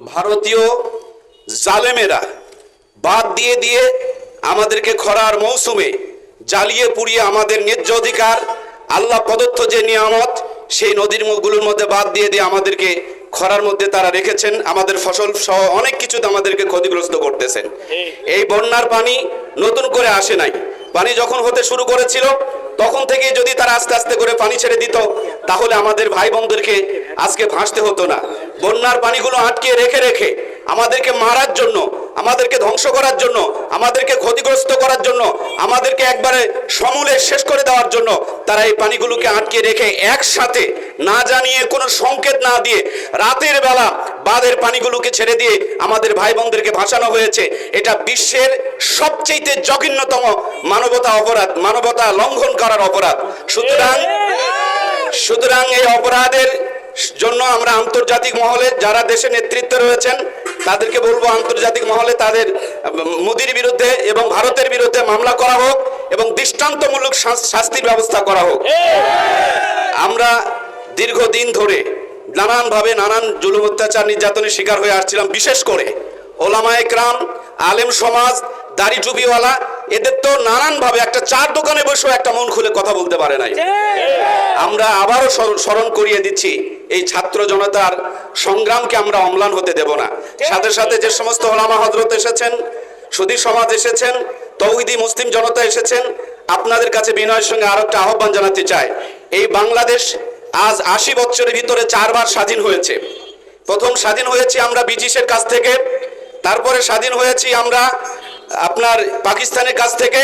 ভারতীয় জালেমেরা বাদ দিয়ে দিয়ে আমাদেরকে খরার মৌসুমে জ্বালিয়ে পুড়িয়ে আমাদের ন্যায্য অধিকার আল্লাহ প্রদত্ত যে নিয়ামত সেই নদীর মুখগুলোর মধ্যে বাদ দিয়ে দিয়ে আমাদেরকে খরার মধ্যে তারা রেখেছেন। আমাদের ফসল সহ অনেক কিছুতে আমাদেরকে ক্ষতিগ্রস্ত করতেছেন। এই বন্যার পানি নতুন করে আসে নাই। পানি যখন হতে শুরু করেছিল তখন থেকে যদি তারা আস্তে আস্তে করে পানি ছেড়ে দিত তাহলে আমাদের ভাই বোনদেরকে আজকে ভাসতে হতো না। বন্যার পানিগুলো আটকে রেখে রেখে আমাদেরকে মারার জন্য, আমাদেরকে ধ্বংস করার জন্য, আমাদেরকে ক্ষতিগ্রস্ত করার জন্য, আমাদেরকে একবারে সমূলে শেষ করে দেওয়ার জন্য তারা এই পানিগুলোকে আটকে রেখে একসাথে না জানিয়ে, কোনো সংকেত না দিয়ে রাতের বেলা বাঁধের পানিগুলোকে ছেড়ে দিয়ে আমাদের ভাই বোনদেরকে ভাসানো হয়েছে। এটা বিশ্বের সবচেয়ে জঘন্যতম মানবতা অপরাধ, মানবতা লঙ্ঘন করার অপরাধ। সুতরাং সুতরাং এই অপরাধের জন্য আমরা আন্তর্জাতিক মহলে যারা দেশে নেতৃত্বে রয়েছেন, তাদেরকে বলব আন্তর্জাতিক মহলে তাদের মোদির বিরুদ্ধে এবং ভারতের বিরুদ্ধে মামলা করা হোক এবং দৃষ্টান্তমূলক শাস- শাস্তির ব্যবস্থা করা হোক। আমরা দীর্ঘদিন ধরে নানানভাবে নানান জুলুম অত্যাচার নির্যাতনের শিকার হয়ে আসছিলাম, বিশেষ করে ওলামায়ে ক্রাম, আলেম সমাজ, দাড়ি এদের তো নানানভাবে একটা চার দোকানে বসেও একটা মন খুলে কথা বলতে পারে নাই। আমরা আবারও স্মরণ করিয়ে দিচ্ছি এই ছাত্র জনতার সংগ্রামকে আমরা অম্লান হতে দেব না। সাথে সাথে যে সমস্ত ওলামা হজরত এসেছেন সুদী সমাজ এসেছেন তৌহিদি মুসলিম জনতা এসেছেন আপনাদের কাছে বিনয়ের সঙ্গে আরও একটা আহ্বান জানাতে চাই। এই বাংলাদেশ আজ আশি বছরের ভিতরে চারবার স্বাধীন হয়েছে। প্রথম স্বাধীন হয়েছি আমরা ব্রিটিশের কাছ থেকে তারপরে স্বাধীন হয়েছি আমরা আপনার পাকিস্তানের কাছ থেকে।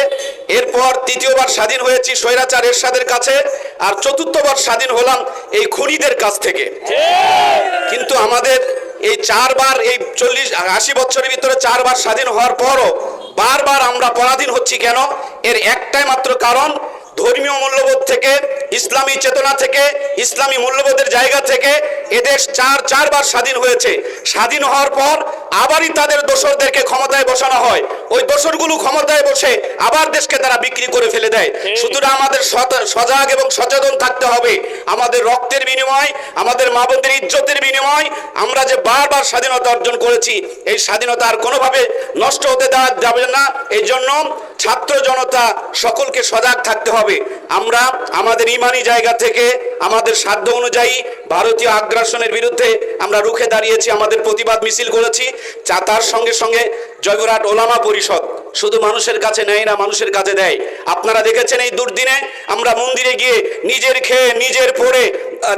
এরপর তৃতীয়বার স্বাধীন হয়েছি স্বৈরাচার এরশাদের কাছে আর চতুর্থবার স্বাধীন হলাম এই খুনিদের কাছ থেকে। কিন্তু আমাদের এই চারবার, এই চল্লিশ, আশি বছরের ভিতরে চারবার স্বাধীন হওয়ার পরও বারবার আমরা পরাধীন হচ্ছি কেন? এর একটাই মাত্র কারণ, ধর্মীয় মূল্যবোধ থেকে, ইসলামী চেতনা থেকে, ইসলামী মূল্যবোধের জায়গা থেকে এদেশ চার, চারবার স্বাধীন হয়েছে। স্বাধীন হওয়ার পর আবারই তাদের দোসরদেরকে ক্ষমতায় বসানো হয়। ওই দোসরগুলো ক্ষমতায় বসে আবার দেশকে তারা বিক্রি করে ফেলে দেয়। সুতরাং আমাদের সজাগ এবং সচেতন থাকতে হবে। আমাদের রক্তের বিনিময় আমাদের মা বোনদের ইজ্জতের বিনিময় আমরা যে বারবার স্বাধীনতা অর্জন করেছি এই স্বাধীনতা আর কোনোভাবে নষ্ট হতে দেওয়া যাবে না। এই জন্য ছাত্র জনতা সকলকে সজাগ থাকতে হবে। আমরা আমাদের ইমানি জায়গা থেকে আমাদের সাধ্য অনুযায়ী ভারতীয় আগ্রাসনের বিরুদ্ধে আমরা রুখে দাঁড়িয়েছি আমাদের প্রতিবাদ মিছিল করেছি। যা তার সঙ্গে সঙ্গে জয়গুরহাট ওলামা পরিষদ শুধু মানুষের কাছে নেয় না, মানুষের কাছে দেয়। আপনারা দেখেছেন এই দুর্দিনে আমরা মন্দিরে গিয়ে নিজের খেয়ে, নিজের পড়ে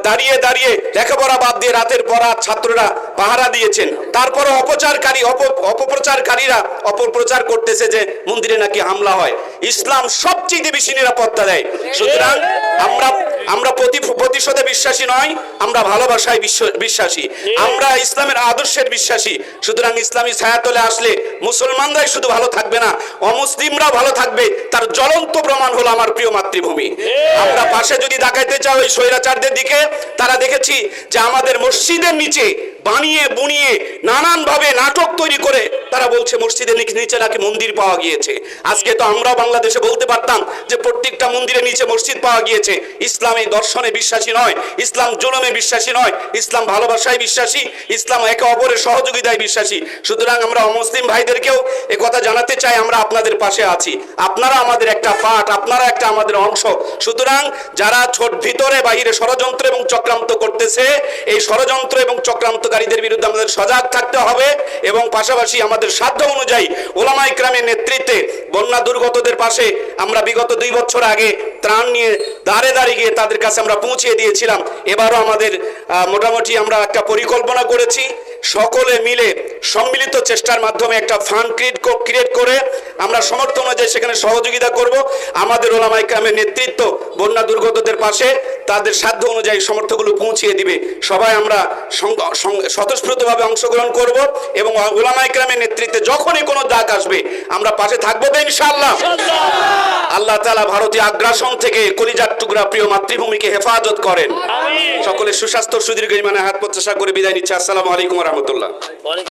দাঁড়িয়ে দাঁড়িয়ে লেখাপড়া বাদ দিয়ে রাতের পড়া ছাত্ররা পাহারা দিয়েছেন। তারপরে অপচারকারী অপপ্রচারকারীরা অপপ্রচার করতেছে যে মন্দিরে নাকি হামলা হয়। ইসলাম সবচেয়ে বেশি নিরাপত্তা দেয়। সুতরাং আমরা আমরা প্রতি প্রতিশোধে বিশ্বাসী নয় আমরা ভালোবাসায় বিশ্ব- বিশ্বাসী। আমরা ইসলামের আদর্শের বিশ্বাসী। সুতরাং ইসলামী ছায়াতলে আসলে মুসলমানরাই শুধু ভালো থাকবে না অমুসলিমরাও ভালো থাকবে। তার জ্বলন্ত প্রমাণ হলো আমার প্রিয় মাতৃভূমি। আমরা পাশে যদি তাকাইতে চাও ওই স্বৈরাচারদের দিকে তারা দেখেছি যে আমাদের মসজিদের নিচে বানিয়ে বুনিয়ে নানান ভাবে নাটক তৈরি করে তারা বলছে মসজিদের নিচে নাকি মন্দির পাওয়া গিয়েছে। আজকে তো আমরাও বাংলাদেশে বলতে পারতাম যে প্রত্যেকটা মন্দিরের নিচে মসজিদ পাওয়া গিয়েছে। ইসলাম দর্শনে বিশ্বাসী নয়, ইসলাম জুলমে বিশ্বাসী নয়, ইসলাম ভালোবাসায় বিশ্বাসী, ইসলাম একে অপরের সহযোগিতায় বিশ্বাসী। সুতরাং আমরা অমুসলিম ভাইদেরকেও এ কথা জানাতে চাই, আমরা আপনাদের পাশে আছি। আপনারা আমাদের একটা পাঠ, আপনারা একটা আমাদের অংশ। সুতরাং যারা ছোট ভিতরে বাইরে ষড়যন্ত্র এবং চক্রান্ত করতেছে, এই ষড়যন্ত্র এবং চক্রান্তকারীদের বিরুদ্ধে আমাদের সজাগ থাকতে হবে এবং পাশাপাশি আমাদের সাধ্য অনুযায়ী ওলামা ইকরামের নেতৃত্বে বন্যা দুর্গতদের পাশে আমরা বিগত দুই বছর আগে ত্রাণ নিয়ে দাঁড়ে দাঁড়িয়ে গিয়ে তাদের কাছে আমরা পৌঁছে দিয়েছিলাম। এবারও আমাদের মোটামুটি আমরা একটা পরিকল্পনা করেছি। সকলে মিলে সম্মিলিত চেষ্টার মাধ্যমে একটা ফান্ড ক্রিয়েট ক্রিয়েট করে আমরা সমর্থন অনুযায়ী সেখানে সহযোগিতা করব। আমাদের ওলামা ইকরামের নেতৃত্ব বন্যা দুর্গতদের পাশে তাদের সাধ্য অনুযায়ী সমর্থগুলো পৌঁছিয়ে দিবে। সবাই আমরা স্বতঃস্ফূর্তভাবে অংশগ্রহণ করব এবং ওলামা ইকরামের নেতৃত্বে যখনই কোনো ডাক আসবে আমরা পাশে থাকব তো ইনশাআল্লাহ। আল্লাহ তালা ভারতীয় আগ্রাসন থেকে কলিজার টুকরা প্রিয় মাতৃভূমিকে হেফাজত করেন। সকলের সুস্বাস্থ্য সুদীর্ঘ মানে হাত প্রত্যাশা করে বিদায় নিচ্ছে। আসসালামু আলাইকুম রহমতুল্লাহ।